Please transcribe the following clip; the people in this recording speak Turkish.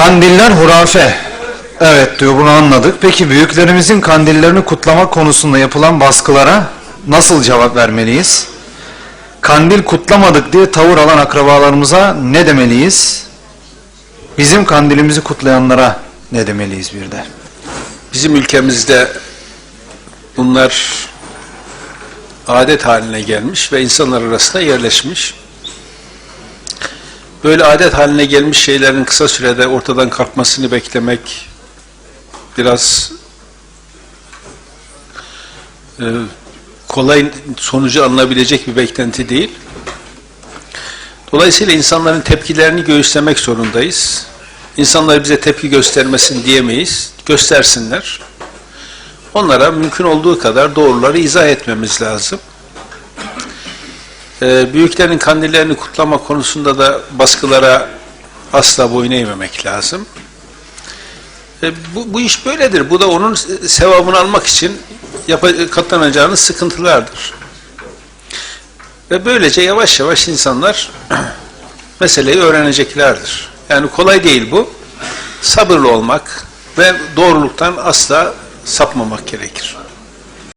Kandiller hurafe. Evet diyor bunu anladık. Peki büyüklerimizin kandillerini kutlamak konusunda yapılan baskılara nasıl cevap vermeliyiz? Kandil kutlamadık diye tavır alan akrabalarımıza ne demeliyiz? Bizim kandilimizi kutlayanlara ne demeliyiz bir de? Bizim ülkemizde bunlar adet haline gelmiş ve insanlar arasında yerleşmiş. Böyle adet haline gelmiş şeylerin kısa sürede ortadan kalkmasını beklemek biraz e, kolay sonucu alınabilecek bir beklenti değil. Dolayısıyla insanların tepkilerini göğüslemek zorundayız. İnsanlar bize tepki göstermesin diyemeyiz. Göstersinler. Onlara mümkün olduğu kadar doğruları izah etmemiz lazım. Ee, büyüklerin kandillerini kutlama konusunda da baskılara asla boyun eğmemek lazım. Ee, bu, bu iş böyledir. Bu da onun sevabını almak için katlanacağınız sıkıntılardır. Ve böylece yavaş yavaş insanlar meseleyi öğreneceklerdir. Yani kolay değil bu. Sabırlı olmak ve doğruluktan asla sapmamak gerekir.